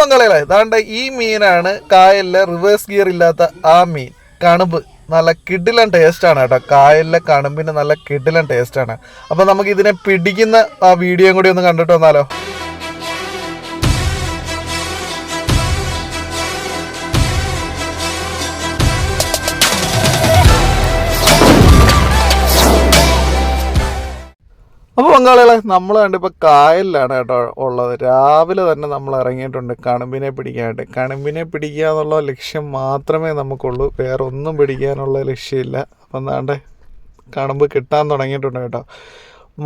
പങ്കാളികളെ ഇതാണ്ട് ഈ മീനാണ് കായലിലെ റിവേഴ്സ് ഗിയർ ഇല്ലാത്ത ആ മീൻ. കണുമ്പ് നല്ല കിടിലൻ ടേസ്റ്റാണ് കേട്ടോ. കായലിലെ കണുമ്പിന് നല്ല കിടിലൻ ടേസ്റ്റാണ് അപ്പോൾ നമുക്ക് ഇതിനെ പിടിക്കുന്ന ആ വീഡിയോയും കൂടി ഒന്ന് കണ്ടിട്ട് വന്നാലോ. അപ്പോൾ പങ്കാളികളെ നമ്മൾ കണ്ടിപ്പോൾ കായലിലാണ് കേട്ടോ ഉള്ളത്. രാവിലെ തന്നെ നമ്മൾ ഇറങ്ങിയിട്ടുണ്ട് കണുമ്പിനെ പിടിക്കാനായിട്ട്. കണുമ്പിനെ പിടിക്കുക എന്നുള്ള ലക്ഷ്യം മാത്രമേ നമുക്കുള്ളൂ. വേറെ ഒന്നും പിടിക്കാനുള്ള ലക്ഷ്യമില്ല. അപ്പം എന്താണ്ട് കണുമ്പ് കിട്ടാൻ തുടങ്ങിയിട്ടുണ്ട് കേട്ടോ.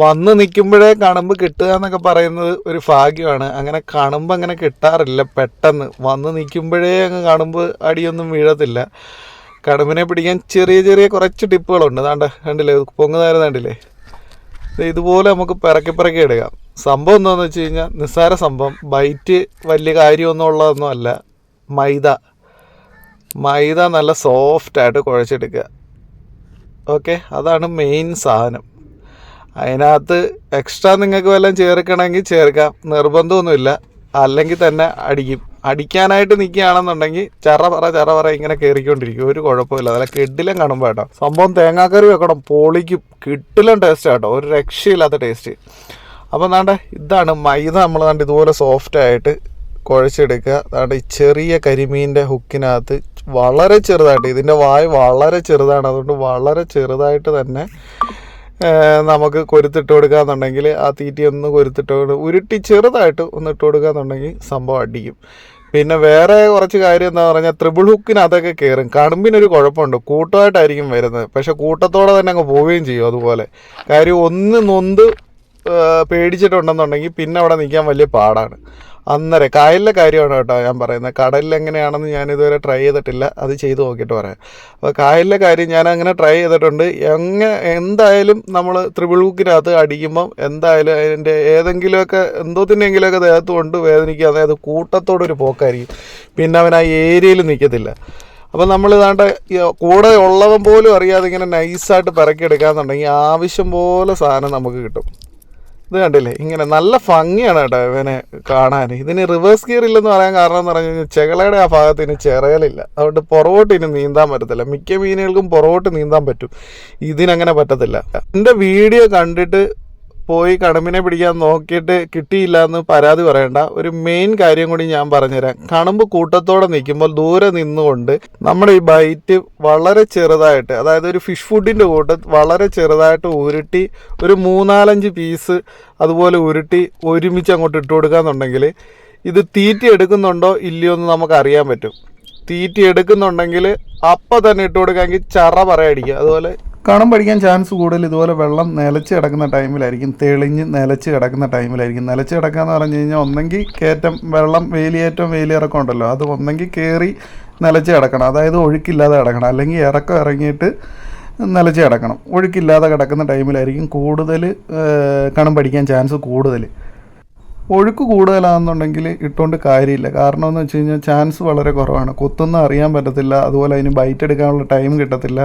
വന്ന് നിൽക്കുമ്പോഴേ കണുമ്പ് കിട്ടുക എന്നൊക്കെ പറയുന്നത് ഒരു ഭാഗ്യമാണ്. അങ്ങനെ കണുമ്പ് അങ്ങനെ കിട്ടാറില്ല പെട്ടെന്ന്. വന്ന് നിൽക്കുമ്പോഴേ അങ്ങ് കണുമ്പ് അടിയൊന്നും വീഴത്തില്ല. കണുമ്പിനെ പിടിക്കാൻ ചെറിയ ചെറിയ കുറച്ച് ടിപ്പുകളുണ്ട്. ദാണ്ട കണ്ടില്ലേ പൊങ്ങുന്നതായിരുന്നു കണ്ടില്ലേ? ഇതുപോലെ നമുക്ക് പിറക്കി പിറക്കി എടുക്കാം. സംഭവം എന്താണെന്ന് വെച്ച് കഴിഞ്ഞാൽ നിസ്സാര സംഭവം. ബൈറ്റ് വലിയ കാര്യമൊന്നും ഉള്ളതൊന്നും അല്ല. മൈദ. മൈദ നല്ല സോഫ്റ്റായിട്ട് കുഴച്ചെടുക്കുക. ഓക്കെ അതാണ് മെയിൻ സാധനം. അതിനകത്ത് എക്സ്ട്രാ നിങ്ങൾക്ക് വല്ലതും ചേർക്കണമെങ്കിൽ ചേർക്കാം. നിർബന്ധമൊന്നുമില്ല. അല്ലെങ്കിൽ തന്നെ അടിക്കും. അടിക്കാനായിട്ട് നിൽക്കുകയാണെന്നുണ്ടെങ്കിൽ ചറ പറ ചറ പറ ഇങ്ങനെ കയറിക്കൊണ്ടിരിക്കും ഒരു കുഴപ്പമില്ല. അതല്ല കിഡിലും കാണുമ്പോൾ കേട്ടോ. സംഭവം തേങ്ങാക്കറി വെക്കണം. പൊളിക്കും. കിട്ടിലും ടേസ്റ്റ് കേട്ടോ. ഒരു രക്ഷയില്ലാത്ത ടേസ്റ്റ് അപ്പോൾ നാണ്ട ഇതാണ് മൈദ നമ്മൾ കണ്ട് ഇതുപോലെ സോഫ്റ്റ് ആയിട്ട് കുഴച്ചെടുക്കുക. അതാണ്ട് ഈ ചെറിയ കരിമീന്റെ ഹുക്കിനകത്ത് വളരെ ചെറുതായിട്ട് ഇതിന്റെ വായ് വളരെ ചെറുതാണ്. അതുകൊണ്ട് വളരെ ചെറുതായിട്ട് തന്നെ നമുക്ക് കൊരുത്തിട്ട് കൊടുക്കാന്നുണ്ടെങ്കിൽ ആ തീറ്റി ഒന്ന് കൊരുത്തിട്ട് ഉരുട്ടി ചെറുതായിട്ട് ഒന്ന് ഇട്ട് കൊടുക്കാന്നുണ്ടെങ്കിൽ സംഭവം അടിക്കും. പിന്നെ വേറെ കുറച്ച് കാര്യം എന്താ പറഞ്ഞാൽ ത്രിബിൾ ഹുക്കിന് അതൊക്കെ കയറും കടുമ്പിനൊരു കുഴപ്പമുണ്ട്. കൂട്ടമായിട്ടായിരിക്കും വരുന്നത്. പക്ഷെ കൂട്ടത്തോടെ തന്നെ അങ്ങ് പോവുകയും ചെയ്യും അതുപോലെ. കാര്യം ഒന്ന് നൊന്ത് പേടിച്ചിട്ടുണ്ടെന്നുണ്ടെങ്കിൽ പിന്നെ അവിടെ നിൽക്കാൻ വലിയ പാടാണ്. അന്നേരം കായലിലെ കാര്യമാണ് കേട്ടോ ഞാൻ പറയുന്നത്. കടലിൽ എങ്ങനെയാണെന്ന് ഞാൻ ഇതുവരെ ട്രൈ ചെയ്തിട്ടില്ല. അത് ചെയ്തു നോക്കിയിട്ട് പറയാം. അപ്പോൾ കായലിലെ കാര്യം ഞാൻ അങ്ങനെ ട്രൈ ചെയ്തിട്ടുണ്ട്. എങ്ങനെ എന്തായാലും നമ്മൾ ത്രിപിൾ ഹുക്കിനകത്ത് അടിക്കുമ്പം എന്തായാലും അതിന്റെ ഏതെങ്കിലുമൊക്കെ എന്തോത്തിനെങ്കിലുമൊക്കെ ദേഹത്ത് കൊണ്ട് വേദനിക്കുക അതായത് കൂട്ടത്തോടൊരു പോക്കായിരിക്കും. പിന്നെ അവൻ ആ ഏരിയയിൽ നിൽക്കത്തില്ല അപ്പം നമ്മൾ ഇതാണ്ട് കൂടെ ഉള്ളവൻ പോലും അറിയാതെ ഇങ്ങനെ നൈസായിട്ട് പിറക്കിയെടുക്കാന്നുണ്ടെങ്കിൽ ആവശ്യം പോലെ സാധനം നമുക്ക് കിട്ടും. ഇത് കണ്ടില്ലേ? ഇങ്ങനെ നല്ല ഭംഗിയാണ് കേട്ടോ ഇവനെ കാണാൻ. ഇതിന് റിവേഴ്സ് ഗിയർ ഇല്ലെന്ന് പറയാൻ കാരണം എന്ന് പറഞ്ഞു കഴിഞ്ഞാൽ ചെകളയുടെ ആ ഭാഗത്ത് ഇനി ചിറകലില്ല അതുകൊണ്ട് പുറകോട്ട് ഇനി നീന്താൻ പറ്റത്തില്ല. മിക്ക മീനുകൾക്കും പുറകോട്ട് നീന്താൻ പറ്റും. ഇതിനങ്ങനെ പറ്റത്തില്ല. എന്റെ വീഡിയോ കണ്ടിട്ട് പോയി കടമ്പിനെ പിടിക്കാൻ നോക്കിയിട്ട് കിട്ടിയില്ല എന്ന് പരാതി പറയണ്ട. ഒരു മെയിൻ കാര്യം കൂടി ഞാൻ പറഞ്ഞുതരാം. കണുമ്പ് കൂട്ടത്തോടെ നിൽക്കുമ്പോൾ ദൂരെ നിന്നുകൊണ്ട് നമ്മുടെ ഈ ബൈറ്റ് വളരെ ചെറുതായിട്ട് അതായത് ഒരു ഫിഷ് ഫുഡിന്റെ കൂട്ട് വളരെ ചെറുതായിട്ട് ഉരുട്ടി ഒരു മൂന്നാലഞ്ച് പീസ് അതുപോലെ ഉരുട്ടി ഒരുമിച്ച് അങ്ങോട്ട് ഇട്ട് കൊടുക്കാന്നുണ്ടെങ്കിൽ ഇത് തീറ്റി എടുക്കുന്നുണ്ടോ ഇല്ലയോ എന്ന് നമുക്ക് അറിയാൻ പറ്റും. തീറ്റി എടുക്കുന്നുണ്ടെങ്കിൽ അപ്പം തന്നെ ഇട്ട് കൊടുക്കാമെങ്കിൽ ചറ പറയടിക്കുക അതുപോലെ കണം പഠിക്കാൻ ചാൻസ് കൂടുതൽ ഇതുപോലെ വെള്ളം നിലച്ച് കിടക്കുന്ന ടൈമിലായിരിക്കും തെളിഞ്ഞ് നിലച്ച് കിടക്കുന്ന ടൈമിലായിരിക്കും നിലച്ച് കിടക്കുക എന്ന് പറഞ്ഞു കഴിഞ്ഞാൽ ഒന്നെങ്കിൽ കയറ്റം വെള്ളം വേലിയേറ്റം വേലിയിറക്കം ഉണ്ടല്ലോ. അത് ഒന്നെങ്കിൽ കയറി നിലച്ച് കിടക്കണം. അതായത് ഒഴുക്കില്ലാതെ കിടക്കണം. അല്ലെങ്കിൽ ഇറക്കം ഇറങ്ങിയിട്ട് നിലച്ച് കിടക്കണം. ഒഴുക്കില്ലാതെ കിടക്കുന്ന ടൈമിലായിരിക്കും കൂടുതൽ കണം പഠിക്കാൻ ചാൻസ് കൂടുതൽ. ഒഴുക്ക് കൂടുതലാണെന്നുണ്ടെങ്കിൽ ഇട്ടുകൊണ്ട് കാര്യമില്ല. കാരണം എന്ന് വെച്ച് കഴിഞ്ഞാൽ ചാൻസ് വളരെ കുറവാണ്. കൊത്തൊന്നും അറിയാൻ പറ്റത്തില്ല അതുപോലെ അതിന് ബൈറ്റ് എടുക്കാനുള്ള ടൈം കിട്ടത്തില്ല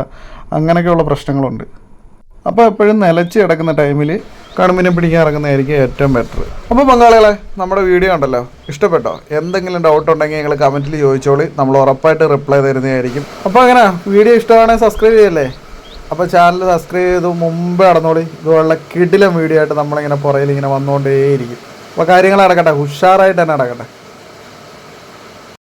അങ്ങനെയൊക്കെയുള്ള പ്രശ്നങ്ങളുണ്ട്. അപ്പോൾ എപ്പോഴും നിലച്ച് കിടക്കുന്ന ടൈമിൽ കണുമ്പിനെ പിടിക്കാൻ ഇറങ്ങുന്നതായിരിക്കും ഏറ്റവും ബെറ്റർ അപ്പോൾ പങ്കാളികളെ നമ്മുടെ വീഡിയോ ഉണ്ടല്ലോ ഇഷ്ടപ്പെട്ടോ? എന്തെങ്കിലും ഡൗട്ട് ഉണ്ടെങ്കിൽ നിങ്ങൾ കമന്റിൽ ചോദിച്ചോളി. നമ്മൾ ഉറപ്പായിട്ട് റിപ്ലൈ തരുന്നതായിരിക്കും. അപ്പോൾ അങ്ങനെ വീഡിയോ ഇഷ്ടമാണെങ്കിൽ സബ്സ്ക്രൈബ് ചെയ്യല്ലേ? അപ്പോൾ ചാനൽ സബ്സ്ക്രൈബ് ചെയ്ത് മുമ്പേ നടന്നോളി. ഇതുപോലുള്ള കിടിലം വീഡിയോ ആയിട്ട് നമ്മളിങ്ങനെ പുറയിൽ ഇങ്ങനെ വന്നുകൊണ്ടേയിരിക്കും. അപ്പോൾ കാര്യങ്ങൾ നടക്കട്ടെ. ഉഷാറായിട്ട് തന്നെ നടക്കട്ടെ.